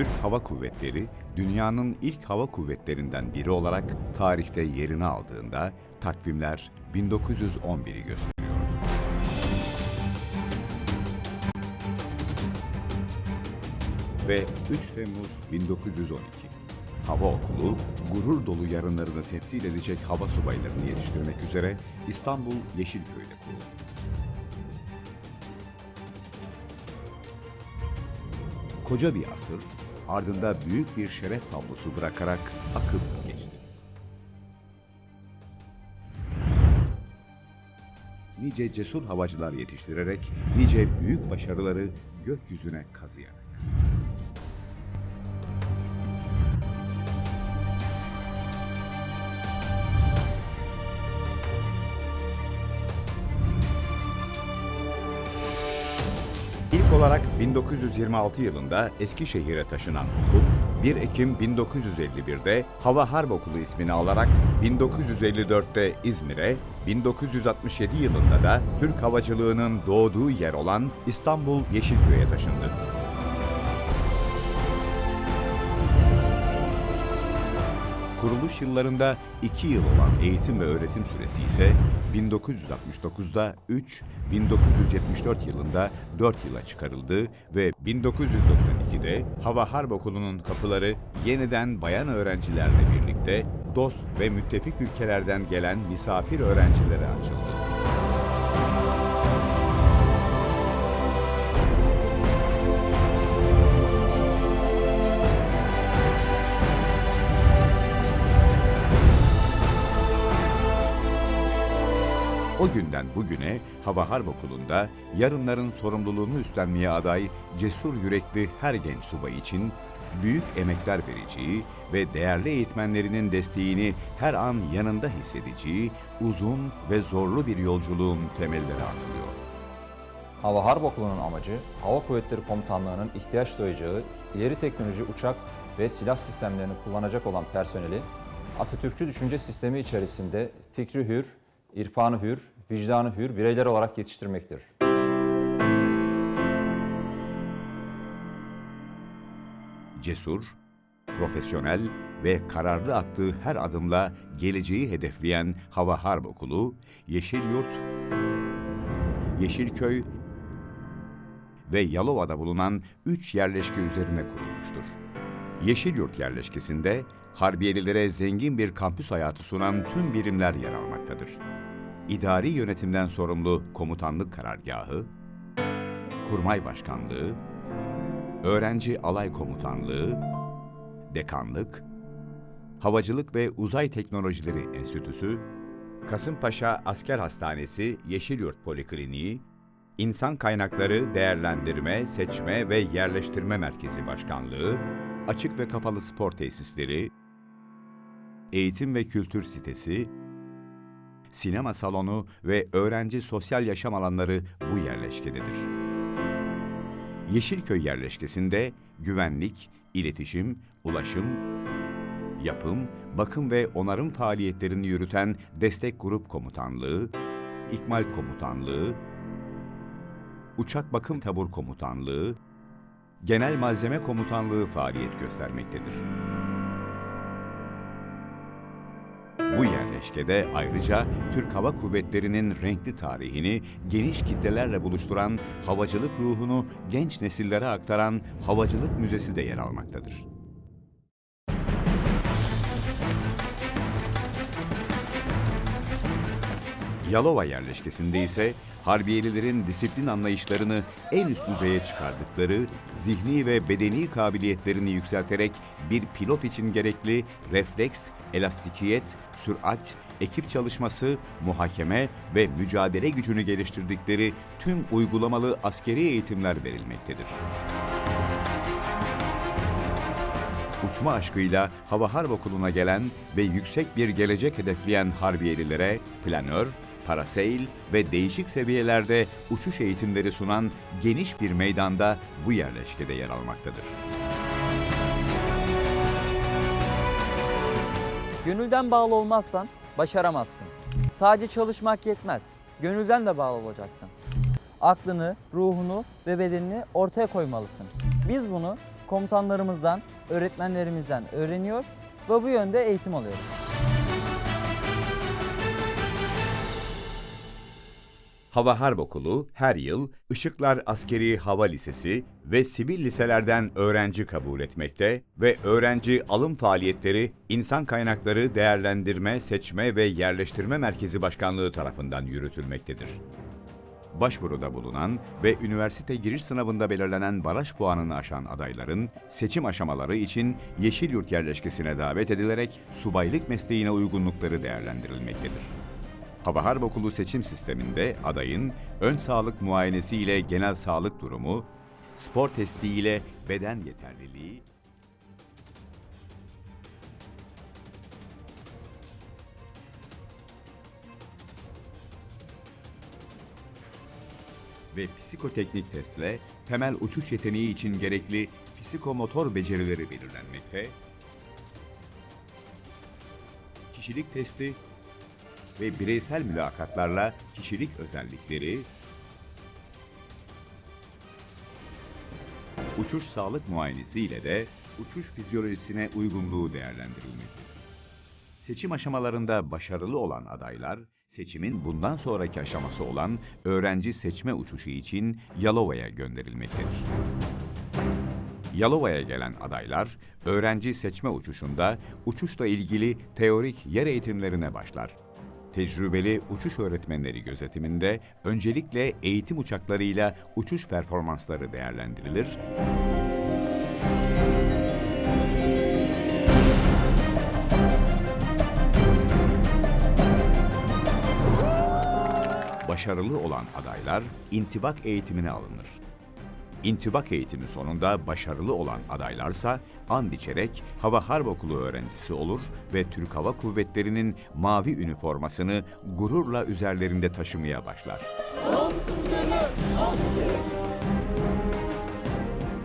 Türk Hava Kuvvetleri, dünyanın ilk hava kuvvetlerinden biri olarak tarihte yerini aldığında takvimler 1911'i gösteriyor. Ve 3 Temmuz 1912. Hava Okulu, gurur dolu yarınlarını temsil edecek hava subaylarını yetiştirmek üzere İstanbul Yeşilköy'de kuruldu. Koca bir asır, ardında büyük bir şeref tablosu bırakarak akıp geçti. Nice cesur havacılar yetiştirerek, nice büyük başarıları gökyüzüne kazıyarak. İlk olarak 1926 yılında Eskişehir'e taşınan okul, 1 Ekim 1951'de Hava Harp Okulu ismini alarak 1954'te İzmir'e, 1967 yılında da Türk havacılığının doğduğu yer olan İstanbul Yeşilköy'e taşındı. Kuruluş yıllarında 2 yıl olan eğitim ve öğretim süresi ise 1969'da 3, 1974 yılında 4 yıla çıkarıldı ve 1992'de Hava Harp Okulu'nun kapıları yeniden bayan öğrencilerle birlikte dost ve müttefik ülkelerden gelen misafir öğrencilere açıldı. O günden bugüne Hava Harp Okulu'nda yarınların sorumluluğunu üstlenmeye aday cesur yürekli her genç subay için büyük emekler vereceği ve değerli eğitmenlerinin desteğini her an yanında hissedeceği uzun ve zorlu bir yolculuğun temelleri atılıyor. Hava Harp Okulu'nun amacı, Hava Kuvvetleri Komutanlığı'nın ihtiyaç duyacağı ileri teknoloji uçak ve silah sistemlerini kullanacak olan personeli, Atatürkçü düşünce sistemi içerisinde fikri hür, irfanı hür, vicdanı hür bireyler olarak yetiştirmektir. Cesur, profesyonel ve kararlı attığı her adımla geleceği hedefleyen Hava Harp Okulu, Yeşilyurt, Yeşilköy ve Yalova'da bulunan 3 yerleşke üzerine kurulmuştur. Yeşilyurt yerleşkesinde harbiyelilere zengin bir kampüs hayatı sunan tüm birimler yer almaktadır. İdari yönetimden sorumlu komutanlık karargahı, kurmay başkanlığı, öğrenci alay komutanlığı, dekanlık, Havacılık ve Uzay Teknolojileri Enstitüsü, Kasımpaşa Asker Hastanesi Yeşilyurt Polikliniği, İnsan Kaynakları Değerlendirme, Seçme ve Yerleştirme Merkezi Başkanlığı, Açık ve Kapalı Spor Tesisleri, Eğitim ve Kültür Sitesi, Sinema Salonu ve Öğrenci Sosyal Yaşam Alanları bu yerleşkededir. Yeşilköy yerleşkesinde güvenlik, iletişim, ulaşım, yapım, bakım ve onarım faaliyetlerini yürüten Destek Grup Komutanlığı, İkmal Komutanlığı, Uçak Bakım Tabur Komutanlığı, Genel Malzeme Komutanlığı faaliyet göstermektedir. Bu yerleşkede ayrıca Türk Hava Kuvvetleri'nin renkli tarihini geniş kitlelerle buluşturan, havacılık ruhunu genç nesillere aktaran Havacılık Müzesi de yer almaktadır. Yalova yerleşkesinde ise Harbiyelilerin disiplin anlayışlarını en üst düzeye çıkardıkları, zihni ve bedeni kabiliyetlerini yükselterek bir pilot için gerekli refleks, elastikiyet, sürat, ekip çalışması, muhakeme ve mücadele gücünü geliştirdikleri tüm uygulamalı askeri eğitimler verilmektedir. Uçma aşkıyla Hava Harp Okulu'na gelen ve yüksek bir gelecek hedefleyen harbiyelilere planör, paraseil ve değişik seviyelerde uçuş eğitimleri sunan geniş bir meydanda bu yerleşkede yer almaktadır. Gönülden bağlı olmazsan başaramazsın. Sadece çalışmak yetmez. Gönülden de bağlı olacaksın. Aklını, ruhunu ve bedenini ortaya koymalısın. Biz bunu komutanlarımızdan, öğretmenlerimizden öğreniyor ve bu yönde eğitim alıyoruz. Hava Harp Okulu her yıl Işıklar Askeri Hava Lisesi ve sivil liselerden öğrenci kabul etmekte ve öğrenci alım faaliyetleri İnsan Kaynakları Değerlendirme, Seçme ve Yerleştirme Merkezi Başkanlığı tarafından yürütülmektedir. Başvuruda bulunan ve üniversite giriş sınavında belirlenen baraj puanını aşan adayların seçim aşamaları için Yeşilyurt yerleşkesine davet edilerek subaylık mesleğine uygunlukları değerlendirilmektedir. Hava Harp Okulu seçim sisteminde adayın ön sağlık muayenesi ile genel sağlık durumu, spor testi ile beden yeterliliği, ve psikoteknik testle temel uçuş yeteneği için gerekli psikomotor becerileri belirlenmekte, kişilik testi ve bireysel mülakatlarla kişilik özellikleri, uçuş sağlık muayenesi ile de uçuş fizyolojisine uygunluğu değerlendirilmektedir. Seçim aşamalarında başarılı olan adaylar, seçimin bundan sonraki aşaması olan öğrenci seçme uçuşu için Yalova'ya gönderilmektedir. Yalova'ya gelen adaylar, öğrenci seçme uçuşunda uçuşla ilgili teorik yer eğitimlerine başlar. Tecrübeli uçuş öğretmenleri gözetiminde öncelikle eğitim uçaklarıyla uçuş performansları değerlendirilir. Başarılı olan adaylar intibak eğitimine alınır. İntibak eğitimi sonunda başarılı olan adaylarsa and içerek Hava Harp Okulu öğrencisi olur ve Türk Hava Kuvvetleri'nin mavi üniformasını gururla üzerlerinde taşımaya başlar.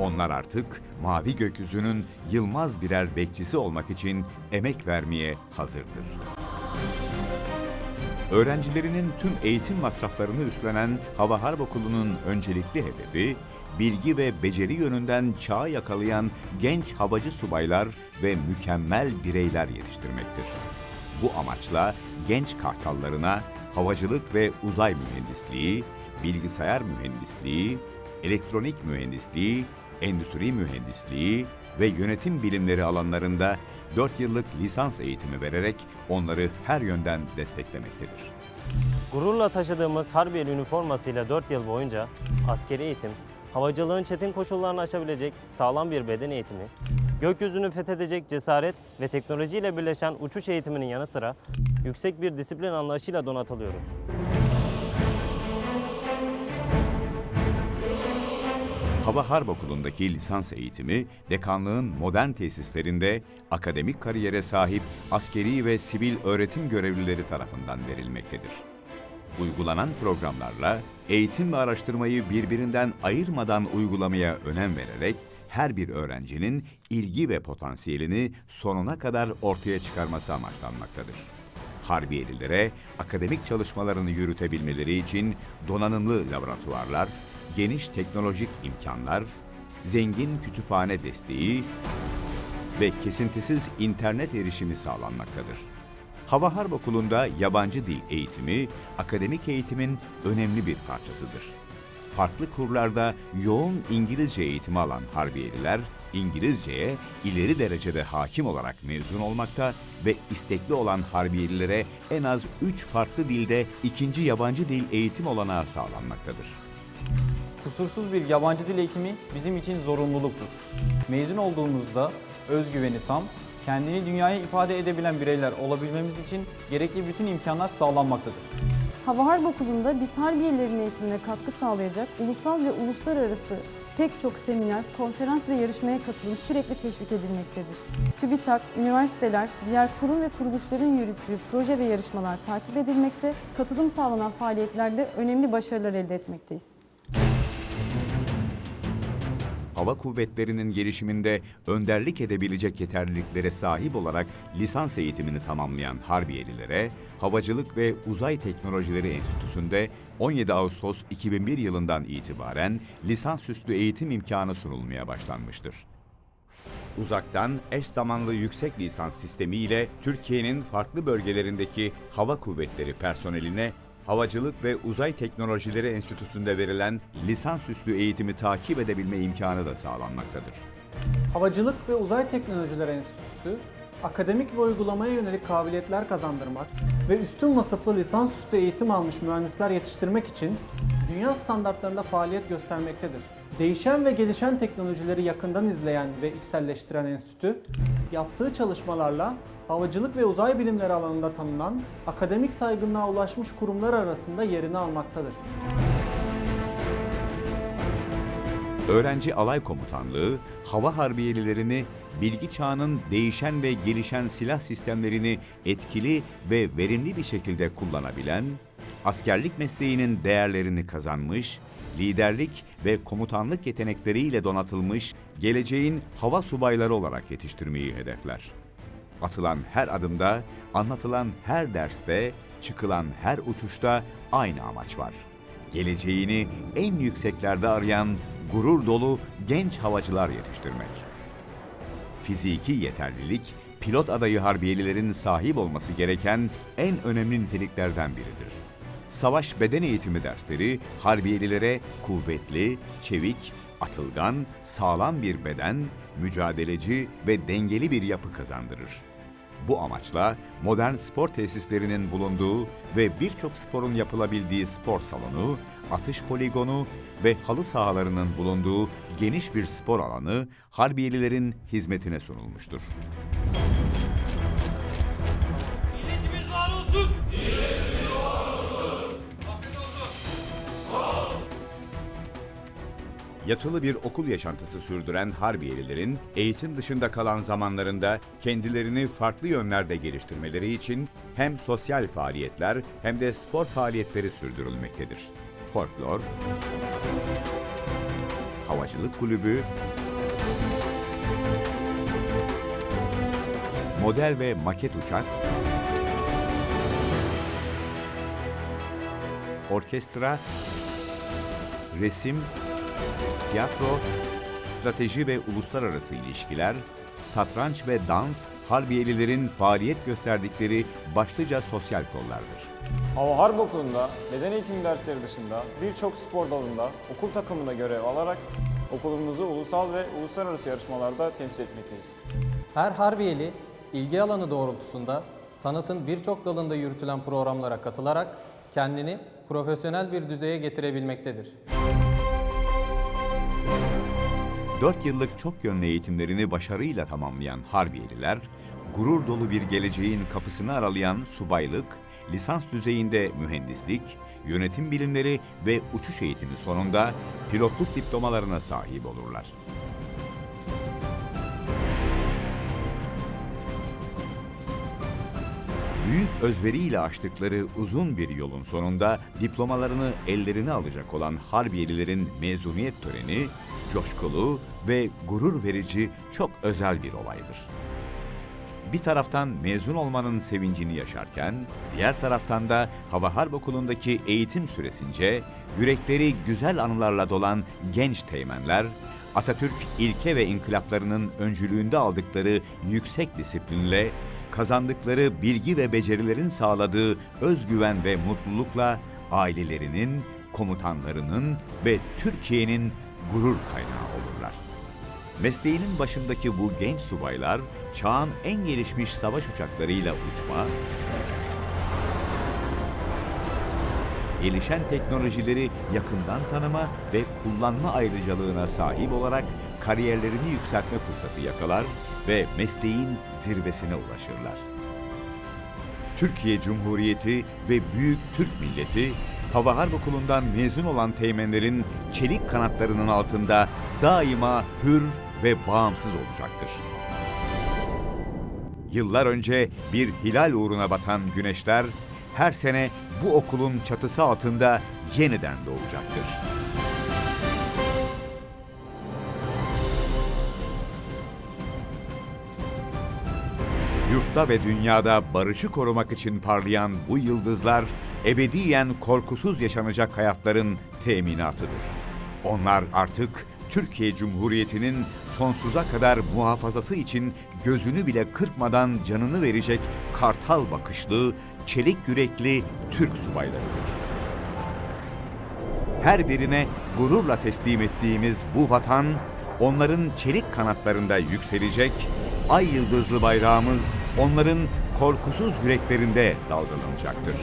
Onlar artık mavi gökyüzünün yılmaz birer bekçisi olmak için emek vermeye hazırdır. Öğrencilerinin tüm eğitim masraflarını üstlenen Hava Harp Okulu'nun öncelikli hedefi, bilgi ve beceri yönünden çağı yakalayan genç havacı subaylar ve mükemmel bireyler yetiştirmektir. Bu amaçla genç kartallarına havacılık ve uzay mühendisliği, bilgisayar mühendisliği, elektronik mühendisliği, endüstri mühendisliği ve yönetim bilimleri alanlarında 4 yıllık lisans eğitimi vererek onları her yönden desteklemektedir. Gururla taşıdığımız Harbiyeli üniformasıyla 4 yıl boyunca askeri eğitim, havacılığın çetin koşullarını aşabilecek sağlam bir beden eğitimi, gökyüzünü fethedecek cesaret ve teknolojiyle birleşen uçuş eğitiminin yanı sıra yüksek bir disiplin anlayışıyla donatılıyoruz. Hava Harp Okulu'ndaki lisans eğitimi, dekanlığın modern tesislerinde akademik kariyere sahip askeri ve sivil öğretim görevlileri tarafından verilmektedir. Uygulanan programlarla eğitim ve araştırmayı birbirinden ayırmadan uygulamaya önem vererek her bir öğrencinin ilgi ve potansiyelini sonuna kadar ortaya çıkarması amaçlanmaktadır. Harbiyelilere akademik çalışmalarını yürütebilmeleri için donanımlı laboratuvarlar, geniş teknolojik imkanlar, zengin kütüphane desteği ve kesintisiz internet erişimi sağlanmaktadır. Hava Harp Okulu'nda yabancı dil eğitimi, akademik eğitimin önemli bir parçasıdır. Farklı kurlarda yoğun İngilizce eğitimi alan Harbiyeliler, İngilizceye ileri derecede hakim olarak mezun olmakta ve istekli olan Harbiyelilere en az 3 farklı dilde ikinci yabancı dil eğitim olanağı sağlanmaktadır. Kusursuz bir yabancı dil eğitimi bizim için zorunluluktur. Mezun olduğumuzda özgüveni tam, kendini dünyaya ifade edebilen bireyler olabilmemiz için gerekli bütün imkanlar sağlanmaktadır. Hava Harp Okulu'nda biz Harbiyelilerin eğitimine katkı sağlayacak ulusal ve uluslararası pek çok seminer, konferans ve yarışmaya katılım sürekli teşvik edilmektedir. TÜBİTAK, üniversiteler, diğer kurum ve kuruluşların yürüttüğü proje ve yarışmalar takip edilmekte, katılım sağlanan faaliyetlerde önemli başarılar elde etmekteyiz. Hava kuvvetlerinin gelişiminde önderlik edebilecek yeterliliklere sahip olarak lisans eğitimini tamamlayan Harbiyelilere, Havacılık ve Uzay Teknolojileri Enstitüsü'nde 17 Ağustos 2001 yılından itibaren lisansüstü eğitim imkanı sunulmaya başlanmıştır. uzaktan eş zamanlı yüksek lisans sistemi ile Türkiye'nin farklı bölgelerindeki hava kuvvetleri personeline Havacılık ve Uzay Teknolojileri Enstitüsü'nde verilen lisansüstü eğitimi takip edebilme imkanı da sağlanmaktadır. Havacılık ve Uzay Teknolojileri Enstitüsü, akademik ve uygulamaya yönelik kabiliyetler kazandırmak ve üstün vasıflı lisansüstü eğitim almış mühendisler yetiştirmek için dünya standartlarında faaliyet göstermektedir. Değişen ve gelişen teknolojileri yakından izleyen ve içselleştiren enstitü, yaptığı çalışmalarla havacılık ve uzay bilimleri alanında tanınan, akademik saygınlığa ulaşmış kurumlar arasında yerini almaktadır. Öğrenci Alay Komutanlığı, hava harbiyelilerini bilgi çağının değişen ve gelişen silah sistemlerini etkili ve verimli bir şekilde kullanabilen, askerlik mesleğinin değerlerini kazanmış, liderlik ve komutanlık yetenekleriyle donatılmış geleceğin hava subayları olarak yetiştirmeyi hedefler. Atılan her adımda, anlatılan her derste, çıkılan her uçuşta aynı amaç var. Geleceğini en yükseklerde arayan gurur dolu genç havacılar yetiştirmek. Fiziki yeterlilik, pilot adayı harbiyelilerin sahip olması gereken en önemli niteliklerden biridir. Savaş beden eğitimi dersleri harbiyelilere kuvvetli, çevik, atılgan, sağlam bir beden, mücadeleci ve dengeli bir yapı kazandırır. Bu amaçla modern spor tesislerinin bulunduğu ve birçok sporun yapılabildiği spor salonu, atış poligonu ve halı sahalarının bulunduğu geniş bir spor alanı harbiyelilerin hizmetine sunulmuştur. Yatılı bir okul yaşantısı sürdüren harbiyelilerin eğitim dışında kalan zamanlarında kendilerini farklı yönlerde geliştirmeleri için hem sosyal faaliyetler hem de spor faaliyetleri sürdürülmektedir. Folklor, Havacılık Kulübü, Model ve maket uçak, orkestra, resim, tiyatro, strateji ve uluslararası ilişkiler, satranç ve dans, harbiyelilerin faaliyet gösterdikleri başlıca sosyal kollardır. Hava Harp Okulu'nda beden eğitimi dersleri dışında birçok spor dalında okul takımında görev alarak okulumuzu ulusal ve uluslararası yarışmalarda temsil etmekteyiz. Her harbiyeli ilgi alanı doğrultusunda sanatın birçok dalında yürütülen programlara katılarak kendini profesyonel bir düzeye getirebilmektedir. 4 yıllık çok yönlü eğitimlerini başarıyla tamamlayan harbiyeliler, gurur dolu bir geleceğin kapısını aralayan subaylık, lisans düzeyinde mühendislik, yönetim bilimleri ve uçuş eğitimi sonunda pilotluk diplomalarına sahip olurlar. Büyük özveriyle açtıkları uzun bir yolun sonunda diplomalarını ellerine alacak olan harbiyelilerin mezuniyet töreni coşkulu ve gurur verici çok özel bir olaydır. Bir taraftan mezun olmanın sevincini yaşarken, diğer taraftan da Hava Harp Okulu'ndaki eğitim süresince yürekleri güzel anılarla dolan genç teğmenler, Atatürk ilke ve inkılaplarının öncülüğünde aldıkları yüksek disiplinle, kazandıkları bilgi ve becerilerin sağladığı özgüven ve mutlulukla ailelerinin, komutanlarının ve Türkiye'nin gurur kaynağı olurlar. Mesleğinin başındaki bu genç subaylar çağın en gelişmiş savaş uçaklarıyla uçma, gelişen teknolojileri yakından tanıma ve kullanma ayrıcalığına sahip olarak kariyerlerini yükseltme fırsatı yakalar ve mesleğin zirvesine ulaşırlar. Türkiye Cumhuriyeti ve büyük Türk milleti Hava Harp Okulu'ndan mezun olan teğmenlerin çelik kanatlarının altında daima hür ve bağımsız olacaktır. Yıllar önce bir hilal uğruna batan güneşler her sene bu okulun çatısı altında yeniden doğacaktır. Yurtta ve dünyada barışı korumak için parlayan bu yıldızlar ebediyen korkusuz yaşanacak hayatların teminatıdır. Onlar artık Türkiye Cumhuriyeti'nin sonsuza kadar muhafazası için gözünü bile kırpmadan canını verecek kartal bakışlı, çelik yürekli Türk subaylarıdır. Her birine gururla teslim ettiğimiz bu vatan, onların çelik kanatlarında yükselecek, ay yıldızlı bayrağımız onların korkusuz yüreklerinde dalgalanacaktır.